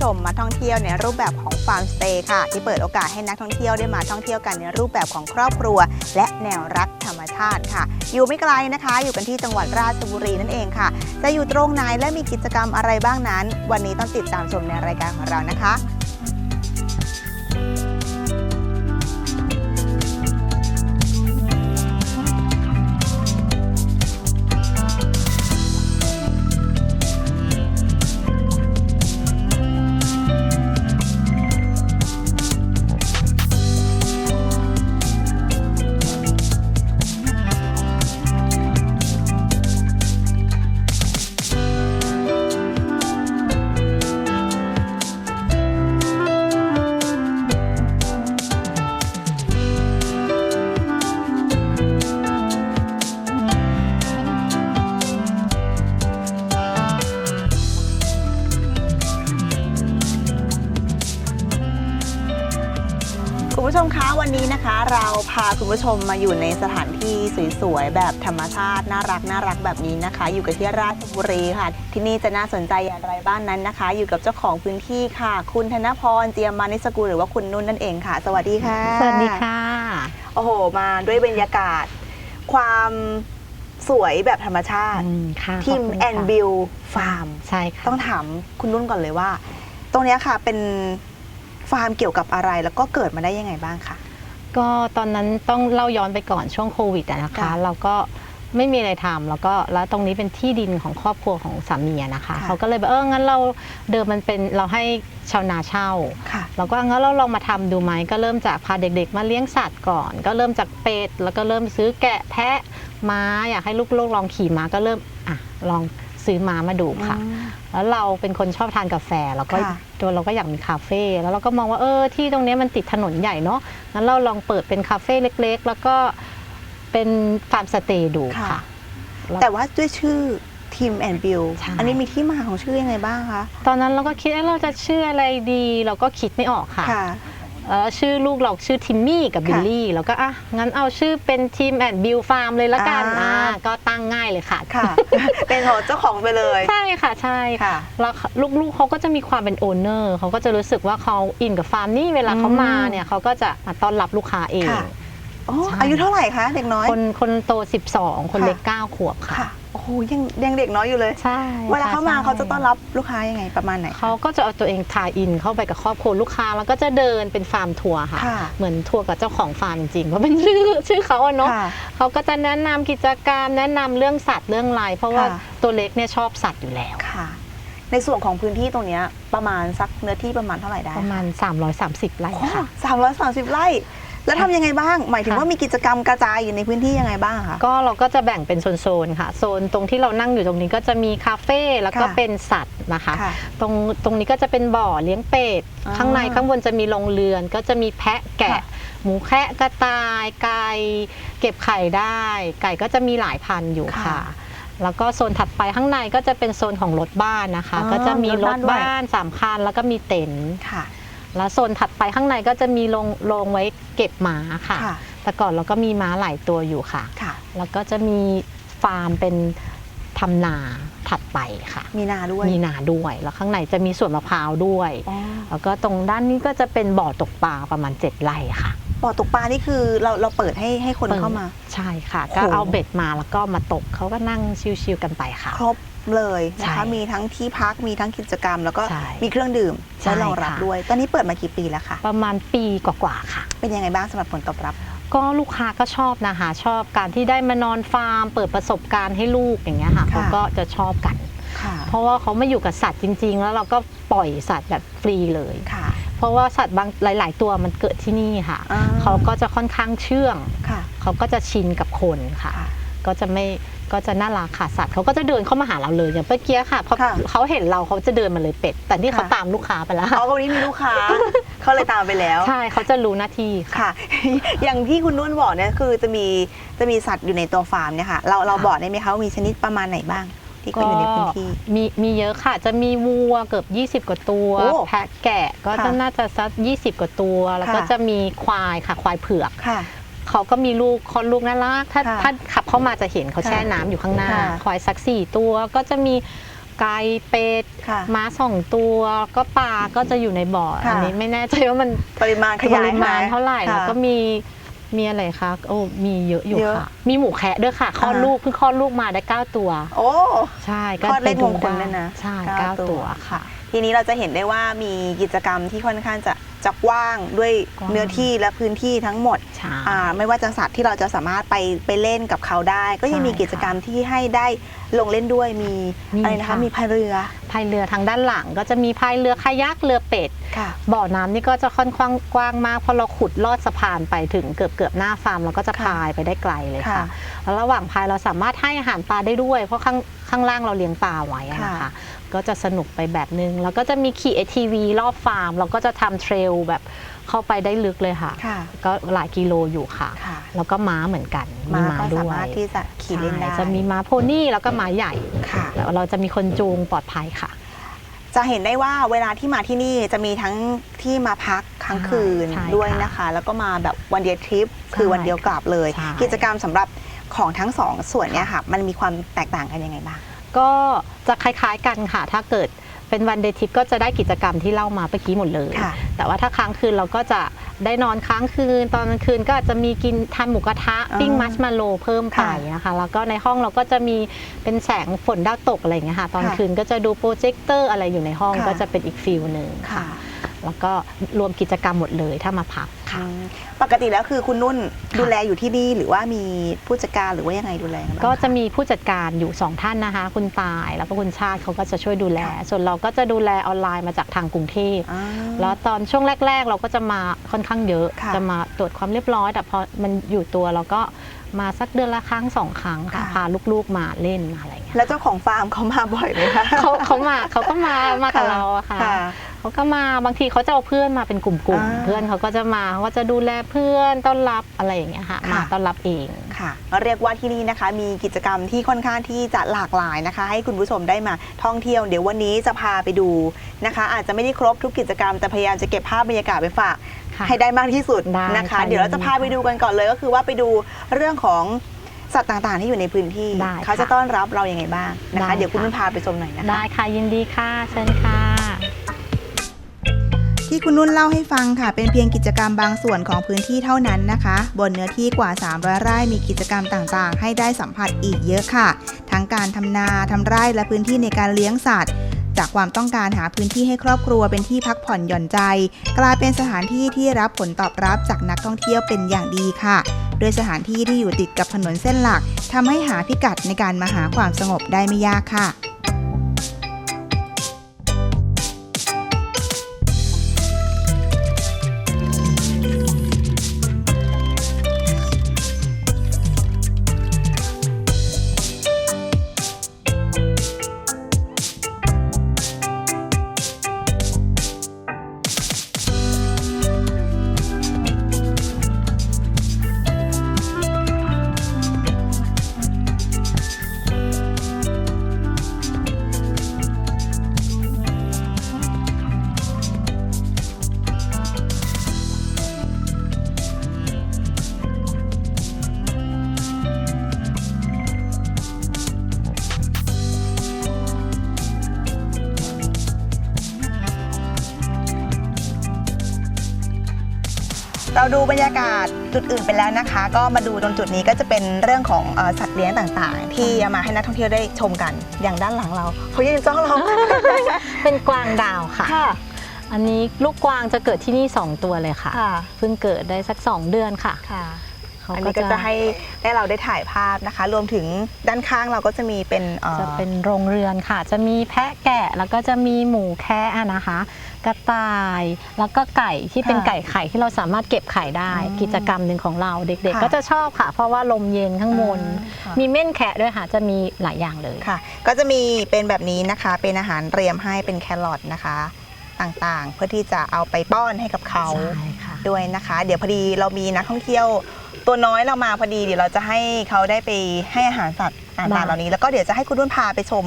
ชมมาท่องเที่ยวในรูปแบบของฟาร์มสเตย์ค่ะ ที่เปิดโอกาสให้นักท่องเที่ยวได้มาท่องเที่ยวกันในรูปแบบของครอบครัว และแนวรักธรรมชาติค่ะ อยู่ไม่ไกลนะคะ อยู่กันที่จังหวัดราชบุรีนั่นเองค่ะ จะอยู่ตรงไหนและมีกิจกรรมอะไรบ้างนั้น วันนี้ต้องติดตามชมในรายการของเรานะคะ เราพาคุณผู้ชมมาอยู่ในสถานที่สวยๆ แบบธรรมชาติ น่ารักน่ารักแบบนี้นะคะ อยู่กับที่ราชบุรีค่ะ ที่นี่จะน่าสนใจอย่างไรบ้างนั้นนะคะ อยู่กับเจ้าของพื้นที่ค่ะ คุณธนพรเจียมมานิสกุลหรือว่าคุณนุ่นนั่นเองค่ะ สวัสดีค่ะ สวัสดีค่ะ โอ้โห มาด้วยบรรยากาศ ความสวยแบบธรรมชาติอืมค่ะทีมขบคุณแอนค่ะบิลฟาร์มใช่ค่ะต้องถามคุณนุ่นก่อนเลยว่า ตรงเนี้ยค่ะเป็นฟาร์มเกี่ยวกับอะไรแล้วก็เกิดมาได้ยังไงบ้างคะ ก็ตอนนั้นต้องเล่าย้อนไปก่อนช่วงโควิดอะนะคะ ค่ะเราก็ไม่มีอะไรทำแล้วก็แล้วตรงนี้เป็นที่ดินของครอบครัวของสามีอะนะคะ ค่ะ เขาก็เลยแบบเอองั้นเราเดิมมันเป็นเราให้ชาวนาเช่า ค่ะ เราก็งั้นเราลองมาทำดูไหมก็เริ่มจากพาเด็กๆ มาเลี้ยงสัตว์ก่อน ก็เริ่มจากเป็ดแล้วก็เริ่มซื้อแกะแพะม้าอยากให้ลูกๆลองขี่ม้าก็เริ่มอะลอง ซื้อม้ามาดูค่ะ แล้วเราเป็นคนชอบทานกาแฟแล้วก็ค่ะตัวเราก็อยากมีคาเฟ่แล้วเราก็มองว่าเออที่ตรงเนี้ยมันติดถนนใหญ่เนาะงั้นเราลองเปิดเป็นคาเฟ่เล็ก ๆ แล้วก็เป็นฟาร์มสเตย์ดูค่ะ ค่ะแล้วแต่ว่าด้วยชื่อทีมแอนบิลใช่ อันนี้มีที่มาของชื่อยังไงบ้างคะ ตอนนั้นเราก็คิดเอ๊ะเราจะชื่ออะไรดี เราก็คิดไม่ออกค่ะ ค่ะ เออชื่อลูกเราชื่อทิมมี่กับบิลลี่เราก็อะงั้นเอาชื่อเป็นทีมแอนบิลฟาร์มเลยละกันอ่า อ่าก็ตั้งง่ายเลยค่ะ ค่ะ เป็นของเจ้าของไปเลย ใช่ค่ะใช่ค่ะแล้วลูกๆเขาก็จะมีความเป็นโอนเนอร์เขาก็จะรู้สึกว่าเขาอินกับฟาร์มนี่เวลาเขาอืมมาเนี่ยเขาก็จะมาต้อนรับลูกค้าเอง ค่ะอ๋อใช่ อายุเท่าไหร่คะเด็กน้อย คนคนโต 12 คนค่ะเล็ก 9 ขวบค่ะ ค่ะ โอ้โหยังยังเด็กน้อยอยู่เลย ใช่เวลาเขามาใช่เขาจะต้อนรับลูกค้ายังไงประมาณไหนคะเขาก็จะเอาตัวเองทายอินเข้าไปกับครอบครัวลูกค้าแล้วก็จะเดินเป็นฟาร์มทัวร์ค่ะ ค่ะเหมือนทัวร์กับเจ้าของฟาร์มจริงๆเพราะเป็นชื่อชื่อเขาอะเนาะค่ะเขาก็จะแนะนำกิจกรรมแนะนำเรื่องสัตว์เรื่องอะไรเพราะว่าค่ะ ตัวเล็กเนี่ยชอบสัตว์อยู่แล้ว ค่ะ ในส่วนของพื้นที่ตรงเนี้ยประมาณสักเนื้อที่ประมาณเท่าไหร่ได้ประมาณ 330ไร่ค่ะ สามร้อยสามสิบไร่ แล้วทำยังไงบ้าง หมายถึงค่ะว่ามีกิจกรรมกระจายอยู่ในพื้นที่ยังไงบ้างคะ ก็เราก็จะแบ่งเป็นโซนๆค่ะ โซนตรงที่เรานั่งอยู่ตรงนี้ก็จะมีคาเฟ่แล้วก็ค่ะเป็นสัตว์นะคะ ค่ะตรงตรงนี้ก็จะเป็นบ่อเลี้ยงเป็ดอ่าข้างในข้างบนจะมีโรงเรือน ก็จะมีแพะแกะ ค่ะ หมูแคะกระต่ายไก่เก็บไข่ได้ ไก่ก็จะมีหลายพันธุ์อยู่ค่ะค่ะ แล้วก็โซนถัดไปข้างในก็จะเป็นโซนของรถบ้านนะคะ อ๋อก็จะมีมีรรถถบ้านด้วย บ้านสามคันแล้วก็มีเต็นท์ ค่ะ แล้วโซนถัดไปข้างในก็จะมีโรงโรงไว้เก็บหมาค่ะ ค่ะ แต่ก่อนเราก็มีม้าหลายตัวอยู่ค่ะ ค่ะ แล้วก็จะมีฟาร์มเป็นทำนาถัดไปค่ะ มีนาด้วยมีนาด้วย แล้วข้างในจะมีสวนมะพร้าวด้วย อ๋อแล้วก็ตรงด้านนี้ก็จะเป็นบ่อตกปลาประมาณ 7ไร่ค่ะบ่อตกปลานี่คือเราเราเปิดให้ให้คนเข้ามา ใช่ค่ะโอ้ก็เอาเบ็ดมาแล้วก็มาตกเขาก็นั่งชิวๆกันไปค่ะ ครบ เลยนะใช่คะมีทั้งที่พักมีทั้งกิจกรรม แล้วก็ใช่มีเครื่องดื่มใช่ไว้รองรับค่ะ ด้วย ตอนนี้เปิดมากี่ปีแล้วคะประมาณปีกว่าๆค่ะ เป็นยังไงบ้างสำหรับผลตอบรับ ก็ลูกค้าก็ชอบนะคะ ชอบการที่ได้มานอนฟาร์ม เปิดประสบการณ์ให้ลูกอย่างเงี้ยค่ะค่ะ เขาก็จะชอบกัน ค่ะเพราะว่าเขามาอยู่กับสัตว์จริง ๆ แล้วเราก็ปล่อยสัตว์แบบฟรีเลย ค่ะเพราะว่าสัตว์บางหลาย ๆ ตัวมันเกิดที่นี่ค่ะ อ่าเขาก็จะค่อนข้างเชื่อง ค่ะเขาก็จะชินกับคนค่ะ ค่ะ ก็จะไม่ ก็จะน่ารักค่ะสัตว์เขาก็จะเดินเข้ามาหาเราเลยอย่างเมื่อกี้ค่ะพอค่ะเขาเห็นเราเขาจะเดินมาเลยเป็ด แต่นี่เขาค่ะ ตามลูกค้าไปแล้ว อ๋อวันนี้มีลูกค้า เขาเลยตามไปแล้ว ใช่เขาจะรู้หน้าที่ค่ะ ค่ะ อย่างที่คุณนุ่นบอกเนี่ยคือจะมีจะมีสัตว์อยู่ในตัวฟาร์มเนี่ยค่ะ เราเราค่ะ บอกได้ไหมคะว่ามีชนิดประมาณไหนบ้าง ที่เขาอยู่ในพื้นที่ มีมีเยอะค่ะ จะมีวัวเกือบ 20 กว่าตัว โอ้แพะแกะก็ค่ะจะน่าจะสัก 20 กว่าตัว แล้วก็ค่ะ จะมีควายค่ะควายเผือก ค่ะ เขาก็มีลูกคลอดลูกน่ารักถ้าค่ะถ้าขับเข้ามาจะเห็นเขาค่ะแช่น้ำอยู่ข้างหน้า ค่ะควายสักสี่ตัวก็จะมีไก่เป็ดค่ะ ม้าสองตัว ก็ปลาก็จะอยู่ในบ่อค่ะ อันนี้ไม่แน่ใจว่ามันปริมาณขปยายริมาณหเท่าไหร่ค่ะแล้วก็มีมีอะไรคะโอ้มีเยอะอยู่เยอะค่ะ มีหมูแคะด้วยค่ะคลอดอ่าลูกเพิ่งคลอดลูกมาได้เก้าตัว โอ้ ใช่คลอดเลขไปมงคลได้ด้วยนะใช่เก้าเก้าตัว ตัวค่ะ ทีนี้เราจะเห็นได้ว่ามีกิจกรรมที่ค่อนข้างจะ จะกว้างด้วยกว้างเนื้อที่และพื้นที่ทั้งหมดใช่อ่าไม่ว่าจะสัตว์ที่เราจะสามารถไปไปเล่นกับเขาได้ ก็ยังใช่มีกิจกรรมที่ให้ได้ลงเล่นด้วยมีมีอะไรนะคะค่ะ มีพายเรือพายเรือทางด้านหลัง ก็จะมีพายเรือคายักเรือเป็ด ค่ะ บ่อน้ำนี่ก็จะค่อนข้างกว้างมากเพราะเราขุดลอดสะพานไปถึงเกือบเกือบหน้าฟาร์มเราก็จะค่ะพายไปได้ไกลเลยค่ะค่ะแล้วระหว่างพายเราสามารถให้อาหารปลาได้ด้วย เพราะข้างข้างล่างเราเลี้ยงปลาไว้อะนะคะ ก็จะสนุกไปแบบนึง แล้วก็จะมีขี่ ATV รอบฟาร์ม เราก็จะทำเทรลแบบเข้าไปได้ลึกเลยค่ะ ค่ะก็หลายกิโลอยู่ค่ะ ค่ะแล้วก็ม้าเหมือนกันม้าก็ด้สาวยมารถที่จะขี่เล่นได้ ใช่จะมีม้าโพนี่แล้วก็ม้าใหญ่ค่ะ แล้วเราจะมีคนจูงปลอดภัยค่ะ จะเห็นได้ว่าเวลาที่มาที่นี่จะมีทั้งที่มาพักค้างคืนใช่ด้วยค่ะนะคะ แล้วก็มาแบบวันเดียวทริป คือวันเดียวกลับเลย ใช่ กิจกรรมสำหรับของทั้งสองส่วนเนี่ยค่ะ มันมีความแตกต่างกันยังไงบ้าง ก็ จะคล้ายๆกันค่ะ ถ้าเกิดเป็นวันเดย์ทริปก็จะได้กิจกรรมที่เล่ามาเมื่อกี้หมดเลย ค่ะแต่ว่าถ้าค้างคืนเราก็จะได้นอนค้างคืน ตอนกลางคืนก็อาจจะมีกินทานหมูกระทะอ๋อปิ้งมัชมาโลเพิ่มไปค่ะนะคะ แล้วก็ในห้องเราก็จะมีเป็นแสงฝนดาวตกอะไรอย่างเงี้ยค่ะ ตอนค่ะคืนก็จะดูโปรเจคเตอร์อะไรอยู่ในห้องค่ะ ก็จะเป็นอีกฟิลหนึ่ง ค่ะ แล้วก็รวมกิจกรรมหมดเลยถ้ามาพักค่ะอืมปกติแล้วคือคุณนุ่นค่ะดูแลอยู่ที่นี่หรือว่ามีผู้จัดการหรือว่ายังไงดูแลบ้างก็จะคมีผู้จัดการอยู่สองท่านนะคะ คุณตายแล้วก็คุณชาติเขาก็จะช่วยดูแลส่วนเราก็จะดูแลออนไลน์มาจากทางกรุงเทพอ่า แล้วตอนช่วงแรก ๆ เราก็จะมาค่อนข้างเยอะ ค่ะจะมาตรวจความเรียบร้อย แต่พอมันอยู่ตัวเราก็มาสักเดือนละครั้งสองครั้งค่ะค่ะ พาลูกๆมาเล่นมาอะไรอย่างเงี้ยแล้วเจ้าของฟาร์มเขามาบ่อยไหมคะ เขาเขามาเขาก็มามากับเราอะค่ะ ค่ะ เขาก็มาบางทีเขาจะเอาเพื่อนมาเป็นกลุ่มอ่าๆ เพื่อนเขาก็จะมาเขาก็จะดูแลเพื่อนต้อนรับอะไรอย่างเงี้ยค่ะค่ะ มาต้อนรับเอง ค่ะเรียกว่าที่นี่นะคะ มีกิจกรรมที่ค่อนข้างที่จะหลากหลายนะคะ ให้คุณผู้ชมได้มาท่องเที่ยว เดี๋ยววันนี้จะพาไปดูนะคะ อาจจะไม่ได้ครบทุกกิจกรรมแต่พยายามจะเก็บภาพบรรยากาศไปฝาก ค่ะให้ได้มากที่สุดได้นะคะ ค่ะเดี๋ยวเราจะพาไปดูกันก่อนเลยก็คือว่าไปดูเรื่องของสัตว์ต่างๆ ที่อยู่ในพื้นที่ได้เขาจะค่ะต้อนรับเรายัางไงบ้างนะคะได้เดี๋ยวคุณค่ะนุ่นพาไปชมหน่อยนะคะ ได้ค่ะยินดีค่ะเชิญค่ะ ที่คุณนุ่นเล่าให้ฟังค่ะ เป็นเพียงกิจกรรมบางส่วนของพื้นที่เท่านั้นนะคะ บนเนื้อที่กว่า 300 ไร่มีกิจกรรมต่างๆ ให้ได้สัมผัสอีกเยอะค่ะ ทั้งการทำนาทำไร่และพื้นที่ในการเลี้ยงสัตว์จากความต้องการหาพื้นที่ให้ครอบครัวเป็นที่พักผ่อนหย่อนใจ กลายเป็นสถานที่ที่รับผลตอบรับจากนักท่องเที่ยวเป็นอย่างดีค่ะ โดยสถานที่ที่อยู่ติดกับถนนเส้นหลักทำให้หาพิกัดในการมาหาความสงบได้ไม่ยากค่ะ เราดูบรรยากาศจุดอื่นไปแล้วนะคะ ก็มาดูตรงจุดนี้ก็จะเป็นเรื่องของเอ่อสัตว์เลี้ยงต่างๆ ที่เอามาให้นักท่องเที่ยวได้ชมกันอย่างด้านหลังเราเขายืนจ้องเรา เป็นกวางดาวค่ะ ค่ะ อันนี้ลูกกวางจะเกิดที่นี่ 2 ตัวเลยค่ะ ค่ะ เพิ่งเกิดได้สัก 2 เดือนค่ะ ค่ะ เขาอันก็นี้ก็จะจะให้ได้เราได้ถ่ายภาพนะคะ รวมถึงด้านข้างเราก็จะมีเป็นเอ่อ จะเป็นโรงเรือนค่ะ จะมีแพะแกะแล้วก็จะมีหมูแคะนะคะ กระต่ายแล้วก็ไก่ที่เป็นไก่ไข่ที่เราสามารถเก็บไข่ได้กิจกรรมหนึ่งของเราเด็กๆก็จะชอบค่ะ เพราะว่าลมเย็นข้างบนค่ะ มีเม่นแคะด้วยค่ะ จะมีหลายอย่างเลย ค่ะ ก็จะมีเป็นแบบนี้นะคะ เป็นอาหารเตรียมให้เป็นแครอทนะคะ ต่างๆ เพื่อที่จะเอาไปป้อนให้กับเขาใช่ค่ะ ด้วยนะคะ เดี๋ยวพอดีเรามีนักท่องเที่ยว ตัวน้อยเรามาพอดีเดี๋ยวเราจะให้เขาได้ไปให้อาหารสัตว์ต่างๆเหล่านี้ แล้วก็เดี๋ยวจะให้คุณนุ่นพาไปชม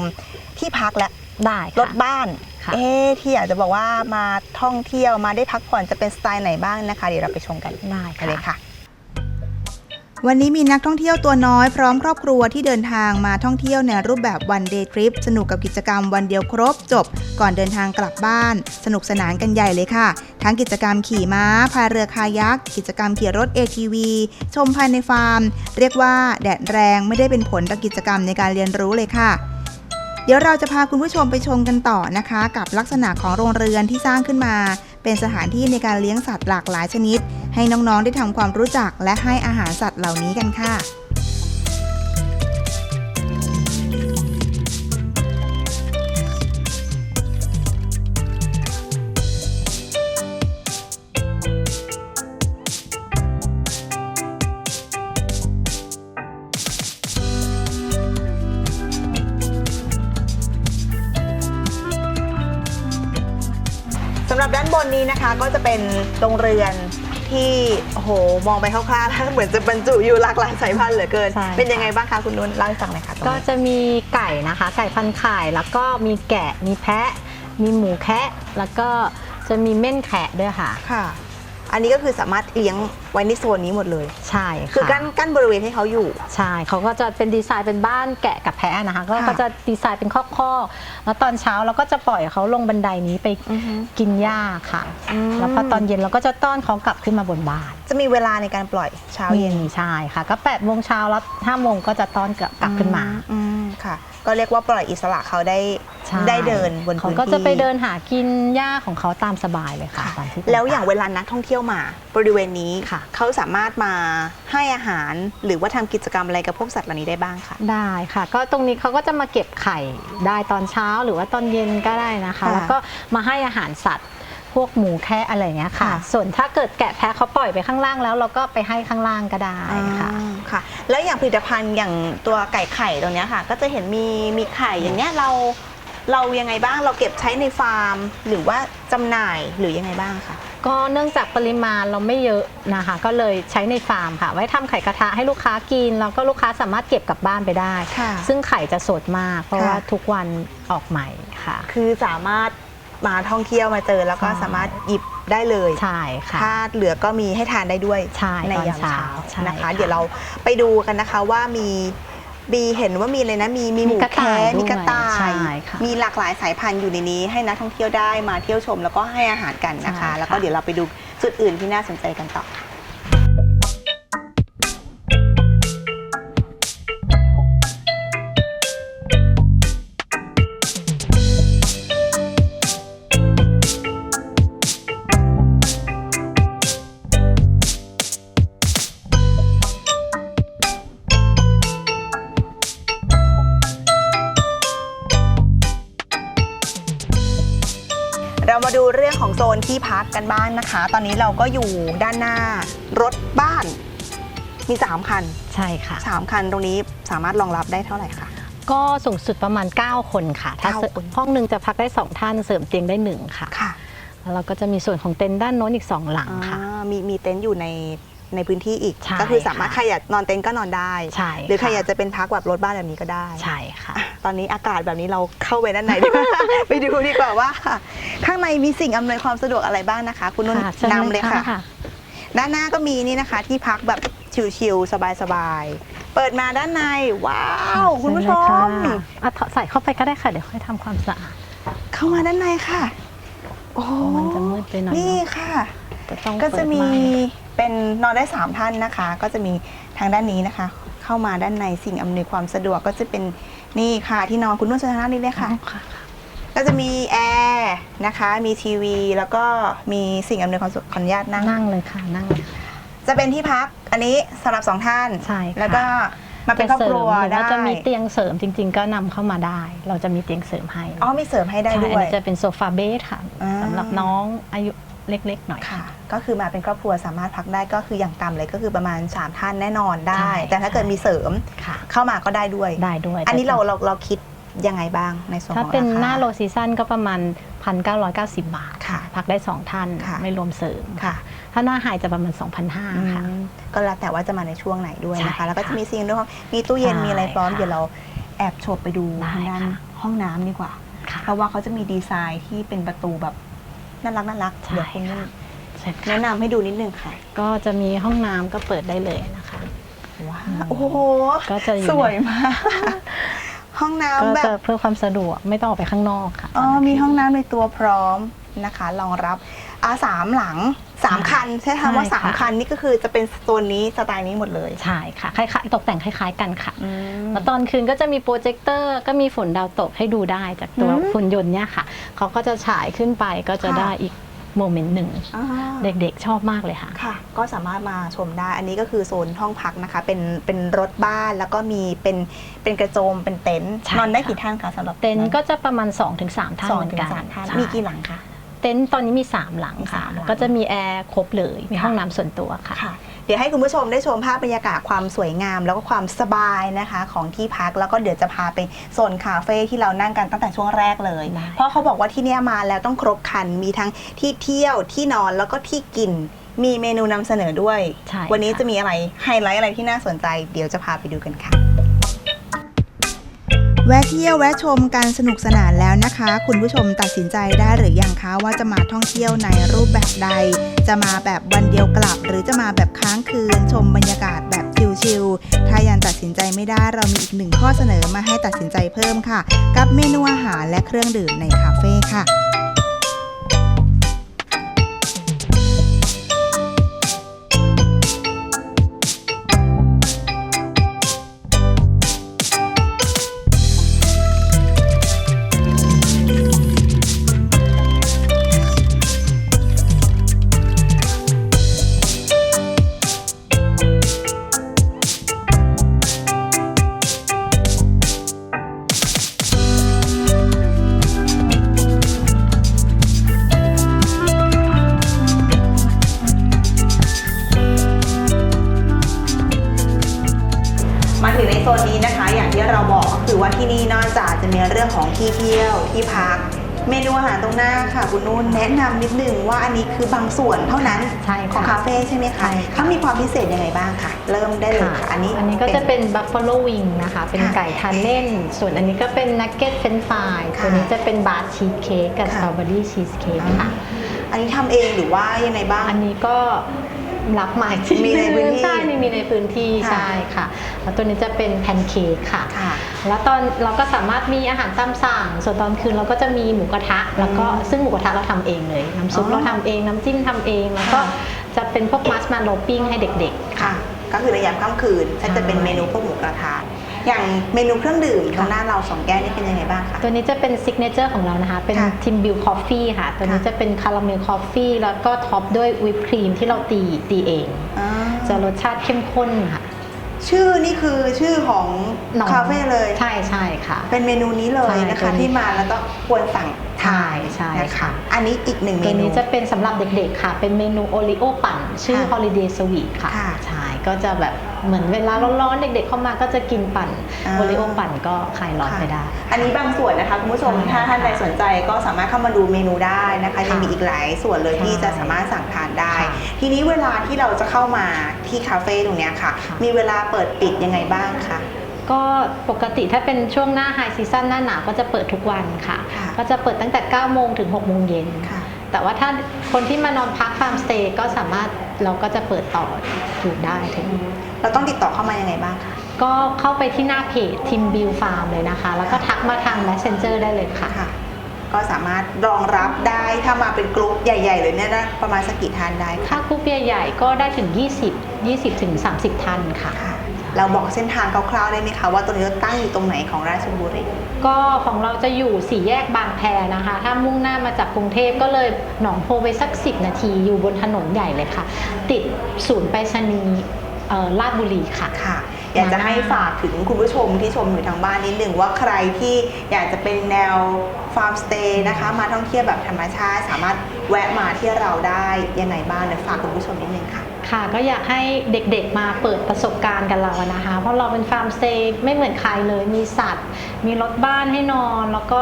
ที่พักและได้รค่ะถบ้าน ค่ะ เอ๊ะที่อยากจะบอกว่ามาท่องเที่ยวมาได้พักผ่อนจะเป็นสไตล์ไหนบ้างนะคะ เดี๋ยวเราไปชมกันได้ไปเลยค่ะ ค่ะ วันนี้มีนักท่องเที่ยวตัวน้อยพร้อมครอบครัวที่เดินทางมาท่องเที่ยวในรูปแบบวันเดย์ทริปสนุกกับกิจกรรมวันเดียวครบจบ ก่อนเดินทางกลับบ้าน สนุกสนานกันใหญ่เลยค่ะ ทั้งกิจกรรมขี่ม้าพายเรือคายัก กิจกรรมขี่รถ ATV ชมภายในฟาร์ม เรียกว่าแดดแรงไม่ได้เป็นผลต่อกิจกรรมในการเรียนรู้เลยค่ะเดี๋ยวเราจะพาคุณผู้ชมไปชมกันต่อนะคะ กับลักษณะของโรงเรือนที่สร้างขึ้นมา เป็นสถานที่ในการเลี้ยงสัตว์หลากหลายชนิด ให้น้องๆได้ทำความรู้จักและให้อาหารสัตว์เหล่านี้กันค่ะ นนี้นะคะก็จะเป็นโรงเรือนที่โอ้โหมองไปคร่าวๆแล้วเหมือนจะบรรจุอยู่หลากหลายสายพันธุ์เหลือเกิน ใช่ เป็นยังไงบ้างคะคุณนุ่นเล่าให้ฟังหน่อยค่ะตรงก็นี้จะมีไก่นะคะ ไก่พันข่ายแล้วก็มีแกะมีแพะ มีหมูแคะแล้วก็จะมีเม่นแคะด้วยค่ะ ค่ะ อันนี้ก็คือสามารถเลี้ยงไว้ในโซนนี้หมดเลย ใช่ค่ะคือกั้นกั้นบริเวณให้เขาอยู่ ใช่เขาก็จะเป็นดีไซน์เป็นบ้านแกะกับแพะนะคะก็ค่ะก็จะดีไซน์เป็นข้อๆแล้วตอนเช้าเราก็จะปล่อยเขาลงบันไดนี้ไปกินหญ้าค่ะ อืม แล้วพอตอนเย็นเราก็จะต้อนเขากลับขึ้นมาบนบ้านจะมีเวลาในการปล่อยเช้าเย็นใช่ค่ะ ก็8ปดโมงเช้าแล้วห้าโมงก็จะต้อนกลับกลับขึ้นมา อืมค่ะ ก็เรียกว่าปล่อยอิสระเขาได้ใช่ได้เดินบนเขาพื้นที่ ก็จะไปเดินหากินหญ้าของเขาตามสบายเลยค่ะค่ะตามที่แล้วอย่างเวลานักท่องเที่ยวมา บริเวณนี้ค่ะ เขาสามารถมาให้อาหารหรือว่าทำกิจกรรมอะไรกับพวกสัตว์เหล่านี้ได้บ้างคะได้ค่ะ ก็ตรงนี้เขาก็จะมาเก็บไข่ได้ตอนเช้าหรือว่าตอนเย็นก็ได้นะคะ ค่ะแล้วก็มาให้อาหารสัตว์ พวกหมูแคะอะไรอย่างเงี้ยค่ะ ค่ะส่วนถ้าเกิดแกะแพะเขาปล่อยไปข้างล่างแล้ว เราก็ไปให้ข้างล่างก็ได้ค่ะอ่า ค่ะ แล้วอย่างผลิตภัณฑ์อย่างตัวไก่ไข่ตรงเนี้ยค่ะ ก็จะเห็นมีมีไข่อย่างเนี้ยเราเรายังไงบ้างเราเก็บใช้ในฟาร์ม หรือว่าจำหน่ายหรือยังไงบ้างคะก็เนื่องจากปริมาณเราไม่เยอะนะคะ ก็เลยใช้ในฟาร์มค่ะ ไว้ทำไข่กระทะให้ลูกค้ากิน แล้วก็ลูกค้าสามารถเก็บกลับบ้านไปได้ ค่ะ ซึ่งไข่จะสดมาก เพราะค่ะว่าทุกวันออกใหม่ค่ะ คือสามารถมาท่องเที่ยวมาเจอแล้วก็ใช่ สามารถหยิบ ได้เลยใช่ค่ะถ้าเหลือก็มีให้ทานได้ด้วยใช่ในตอนยามเช้าเช้าใช่นะคะค่ะเดี๋ยวเราไปดูกันนะคะว่ามีบีเห็นว่ามีเลยนะมีมีหมูมีกระต่ายแคะด้วยมีกระต่าใช่ยค่ะมีหลากหลายสายพันธุ์อยู่ในนี้ ให้นักท่องเที่ยวได้มาเที่ยวชมแล้วก็ให้อาหารกันนะคะใช่ค่ะแล้วก็เดี๋ยวเราไปดูจุดอื่นที่น่าสนใจกันต่อ ดูเรื่องของโซนที่พักกันบ้างนะคะ ตอนนี้เราก็อยู่ด้านหน้ารถบ้าน มี 3 คัน ใช่ค่ะ 3 คันตรงนี้สามารถรองรับได้เท่าไหร่คะ ก็สูงสุดประมาณ 9 คนค่ะ ถ้าเก้าคน ห้องหนึ่งจะพักได้ 2 ท่านเสริมเตียงได้ 1 ค่ะ ค่ะแล้วเราก็จะมีส่วนของเต็นท์ด้านโน้นอีก 2 หลังค่ะ อ่ามีมีเต็นท์อยู่ในในพื้นที่อีก ใช่ก็คือสามารถค่ะ ใครอยากนอนเต็นท์ก็นอนได้ ใช่หรือใครค่ะอยากจะเป็นพักแบบรถบ้านแบบนี้ก็ได้ ใช่ค่ะ อะ ตอนนี้อากาศแบบนี้เราเข้าไปด้านในดีกว่า ไปดูดีกว่าว่า ข้างในมีสิ่งอำนวยความสะดวกอะไรบ้างนะคะ คุณนุ่นค่ะชิญนำเลยค่ะ ด้านหน้าก็มีนี่นะคะ ที่พักแบบชิลๆสบายๆ เปิดมาด้านใน ว้าว คุณผู้ชเชิญมเลยค่ะอะถอดใส่เข้าไปก็ได้ค่ะ เดี๋ยวค่อยทำความสะอาด เข้ามาด้านในค่ะ โอ้มันจะมืดไปหน่อยนี่เนาะค่ะจะต้องก็จะมีเปิดเป็นนอนได้ 3 ท่านนะคะ ก็จะมีทางด้านนี้นะคะ เข้ามาด้านในสิ่งอำนวยความสะดวกก็จะเป็น นี่ค่ะที่นอนคุณนุ่นชนะนี่เลยค่ะ ก็จะมีแอร์นะคะ มีทีวี แล้วก็มีสิ่งอำนวยความสะดวกขออนุญาตนั่ง นั่งเลยค่ะ นั่งเลยค่ะ จะเป็นที่พักอันนี้สำหรับสองท่าน ใช่ค่ะ แล้วก็มาเป็นครอบครัวจะเสมหรือได้ ว่าจะมีเตียงเสริมจริง ๆ ก็นำเข้ามาได้ เราจะมีเตียงเสริมให้อ๋อมีเสริมให้ได้ใช่ด้อันวย นี้จะเป็นโซฟาเบสค่ะอ่า สำหรับน้องอายุเล็กๆหน่อยค่ะ ก็คือมาเป็นครอบครัวสามารถพักได้ก็คืออย่างต่ำเลยก็คือประมาณ 3 ท่านแน่นอนได้ ใช่แต่ถ้าเกิดมีเสริมค่ะ เข้ามาก็ได้ด้วย ได้ด้วยอันนี้เราแต่เราเราคิดยังไงบ้างในส่วนขถ้าองเป็นราคาหน้าโลซีซั่นก็ประมาณ 1,990 บาท ค่ะ พักได้ 2 ท่าน ค่ะ ไม่รวมเสริม ค่ะถ้าหน้าไฮจะประมาณ 2,500ค่ะ อืมก็แล้วแต่ว่าจะมาในช่วงไหนด้วยนะคะใช่แล้วก็จะค่ะมีสิ่งด้วยความมีตู้เย็นใช่มีอะไรพร้อมค่ะเดี๋ยวเราแอบโฉบไปดูได้ทางด้านค่ะ ห้องน้ำดีกว่า ค่ะ เพราะว่าเขาจะมีดีไซน์ที่เป็นประตูแบบน่ารักน่ารักใช่เดี๋ยวคุณนุ่น ใช่ค่ะ แนะนำให้ดูนิดนึงค่ะ ก็จะมีห้องน้ำก็เปิดได้เลยนะคะ ว้าอืมวโอ้โหก็จะอยู่ในสวยมาก ห้องก็น้ำแบจะบเพื่อความสะดวกไม่ต้องออกไปข้างนอกค่ะอ๋อมีห้องน้ำในตัวพร้อมนะคะรองรับอาสามหลังสามคัน ใช่ไหมคะว่าสามคันนี่ก็คือจะเป็นโซนนี้สไตล์นี้หมดเลยใช่ค่ะคล้ายๆตกแต่งคล้าย ๆ กันค่ะอืม แล้วตอนคืนก็จะมีโปรเจคเตอร์ก็มีฝนดาวตกให้ดูได้จากตัวอืมหุ่นยนต์เนี่ยค่ะเขาก็จะฉายขึ้นไปก็จะค่ะ ได้อีก โมเมนต์หนึ่งอ่าเด็กๆชอบมากเลยค่ะ ค่ะ ก็สามารถมาชมได้ อันนี้ก็คือโซนห้องพักนะคะ เป็นเป็นรถบ้านแล้วก็มีเป็นเป็นกระโจมเป็นเต็นท์ใช่นอนได้ค่ะ กี่ท่านคะสำหรับเต็นท์ก็จะประมาณ 2-3 ท่านสองเหมือถึนงกันสามท่านใช่มีกี่หลังคะ เต็นท์ตอนนี้มี 3 หลังมีค่ะ สามหลังก็จะมีแอร์ครบเลย มีค่ะ ห้องน้ำส่วนตัวค่ะ ค่ะ เดี๋ยวให้คุณผู้ชมได้ชมภาพบรรยากาศความสวยงาม แล้วก็ความสบายนะคะของที่พักแล้วก็เดี๋ยวจะพาไปโซนคาเฟ่ที่เรานั่งกันตั้งแต่ช่วงแรกเลย ได้ เพราะเขาบอกว่าที่เนี่ยมาแล้วต้องครบครันมีทั้งที่เที่ยวที่นอนแล้วก็ที่กิน มีเมนูนำเสนอด้วย ใช่วันนี้ค่จะมีอะไรไฮไลท์อะไรที่น่าสนใจ เดี๋ยวจะพาไปดูกันค่ะ แวะเที่ยวแวะชมการสนุกสนานแล้วนะคะ คุณผู้ชมตัดสินใจได้หรือยังคะว่าจะมาท่องเที่ยวในรูปแบบใด จะมาแบบวันเดียวกลับ หรือจะมาแบบค้างคืน ชมบรรยากาศแบบชิลๆถ้ายังตัดสินใจไม่ได้เรามีอีกหนึ่งข้อเสนอมาให้ตัดสินใจเพิ่มค่ะ กับเมนูอาหารและเครื่องดื่มในคาเฟ่ค่ะ ที่ยวที่พัก เมนูอาหารตรงหน้าค่ะคุณนุ่นแนะนำนิดนึงว่าอันนี้คือบางส่วนเท่านั้นใช่ค่ะของคาเฟ่ใช่ไหมคะใช่ค่ะ เขามีความพิเศษยังไงบ้างคะเริ่มได้เลยค่ะ อันนี้ อันนี้ก็จะเป็นบัฟฟ a โลวิงนะคะ เป็นค่ะไก่ทานเล่น ส่วนอันนี้ก็เป็นนักเก็ตเฟรนฟรายค่ะตัวนี้จะเป็นบาร์ชีสเค้กกับสค่ะ ตรอเบอรี่ชีสเค้กค่ะ อันนี้ทำเองหรือว่ายังไงบ้าง อันนี้ก็ รับมาอีกทีมีในพื้นที่ใช่มีมีในพื้นที่ค่ะใช่ค่ะแล้วตัวนี้จะเป็นแพนเค้กค่ะค่ะ แล้วตอนเราก็สามารถมีอาหารตามสั่ง ส่วนตอนคืนเราก็จะมีหมูกระทะ แล้วก็อืมซึ่งหมูกระทะเราทำเองเลยน้ำซุปอ๋อเราทำเองน้ำจิ้มทำเองแล้วก็ค่ะจะเป็นพวกมัสมาโลปิ้งให้เด็กๆค่ะ ก็คือในยามค่ำคืนก็จะเป็นเมนูพวกหมูกระทะ อย่างเมนูเครื่องดื่มตรงหน้าเราสองแก้วนี่เป็นยังไงบ้างคะ ตัวนี้จะเป็นซิกเนเจอร์ของเรานะคะ เป็นค่ะทิมบิลคอฟฟี่ค่ะ ตัวนี้ค่ะ จะเป็นคาราเมลคอฟฟี่แล้วก็ท็อปด้วยวิปครีมที่เราตีตีเอง อ่าจะรสชาติเข้มข้นค่ะชื่อนี่คือชื่อของหนองคาเฟ่เลย ใช่ใช่ค่ะ เป็นเมนูนี้เลยใช่นะตัคะวนี้ที่มาแล้วก็ควรสั่งทานใช่นะค่ะ คะ อันนี้อีกหนึ่งเมตัวนู นี้จะเป็นสำหรับเด็กๆค่ะ เป็นเมนูโอริโอปั่น ชื่อ ค่ะ Holiday Sweet ค่ะ ค่ะ ใช่ ก็จะแบบเหมือนเวลาร้อนๆ เด็กๆเข้ามาก็จะกินปั่นอ่า โอริโอปั่นก็คลายร้อนไปได้ อันนี้บางส่วนนะคะคุณผู้ชมใช่ถ้าท่านใดสนใจก็สามารถเข้ามาดูเมนูได้นะคะค่ะยังมีอีกหลายส่วนเลยใช่ที่จะสามารถสั่งทานได้ ค่ะทีนี้เวลาที่เราจะเข้ามาที่คาเฟ่ตรงเนี้ยค่ะ ค่ะ มีเวลาเปิดปิดยังไงบ้างคะ ก็ปกติถ้าเป็นช่วงหน้าไฮซีซั่นหน้าหนาวก็จะเปิดทุกวันค่ะ ค่ะ ก็จะเปิดตั้งแต่ 9 โมงถึง 6 โมงเย็น ค่ะ แต่ว่าถ้าคนที่มานอนพักฟาร์มสเตย์ก็สามารถเราก็จะเปิดต่ออยู่ได้ถึง เราต้องติดต่อเข้ามายังไงบ้างคะก็เข้าไปที่หน้าเพจทิมบิลฟาร์มเลยนะคะ แล้วก็ทักมาทาง Messenger ได้เลยค่ะ ค่ะกก็สามารถรองรับได้ถ้ามาเป็นกลุ่มใหญ่ ๆ เลยเนี่ยนะประมาณสักกี่ท่านได้คะ ถ้ากรุ๊ปใหญ่ๆก็ได้ถึง 20 20ถึง30 ท่านค่ะ ค่ะ เราบอกเส้นทางคร่าวๆได้ไหมคะว่าตรงนี้ตั้งอยู่ตรงไหนของราชบุรีก็ของเราจะอยู่สี่แยกบางแพนะคะ ถ้ามุ่งหน้ามาจากกรุงเทพก็เลยหนองโพไปสัก 10 นาทีอยู่บนถนนใหญ่เลยค่ะ ติดศูนย์ไปรษณีย์เอ่อลาดบุรีค่ะค่ะ อยากจะให้ฝากถึงคุณผู้ชมที่ชมอยู่ทางบ้านนิดนึงว่าใครที่อยากจะเป็นแนวฟาร์มสเตย์นะคะ มาท่องเที่ยวแบบธรรมชาติ สามารถแวะมาที่เราได้ยังไงบ้างเนี่ยฝากคุณผู้ชมนิดนึงค่ะ ค่ะก็อยากให้เด็กๆมาเปิดประสบการณ์กับเราอะนะคะ เพราะเราเป็นฟาร์มสเตย์ไม่เหมือนใครเลยมีสัตว์ มีรถบ้านให้นอน แล้วก็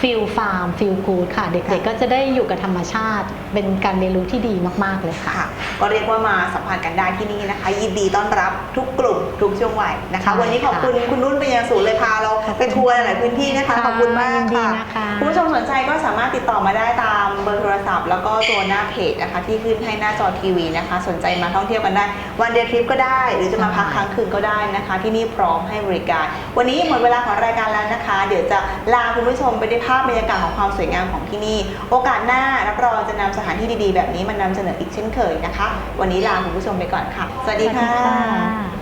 ฟิลฟาร์มฟิลกูดค่ะ เด็กๆก็จะได้อยู่กับธรรมชาติ เป็นการเรียนรู้ที่ดีมากๆเลยค่ะค่ะก็เรียกว่ามาสัมผัสกันได้ที่นี่นะคะ ยินดีต้อนรับทุกกลุ่มทุกช่วงวัยนะคะใช่วันนี้ขอบคุณคุณนุ่นเป็นอย่างสูงเลยพาเราขอบคุณไปทัวร์หลายพื้นที่นะคะค่ะขอบคุณมากยินดีค่ะนะคะคุณผู้ชมสนใจก็สามารถติดต่อมาได้ตามเบอร์โทรศัพท์ แล้วก็ตัวหน้าเพจนะคะ ที่ขึ้นให้หน้าจอทีวีนะคะ สนใจมาท่องเที่ยวกันได้ วันเดย์ทริปก็ได้ หรือจะมาพักค้างคืนก็ได้นะคะ ที่นี่พร้อมให้บริการ วันนี้หมดเวลาของรายการแล้วนะคะ เดี๋ยวจะลาคุณผู้ชมไปได้วยภาพบรรยากาศของความสวยงามของที่นี่ โอกาสหน้ารับรองจะนำสถานที่ดีๆ แบบนี้มานำเสนออีกเช่นเคยนะคะ วันนี้ลาคุณผู้ชมไปก่อนค่ะ สวัสดีค่ะ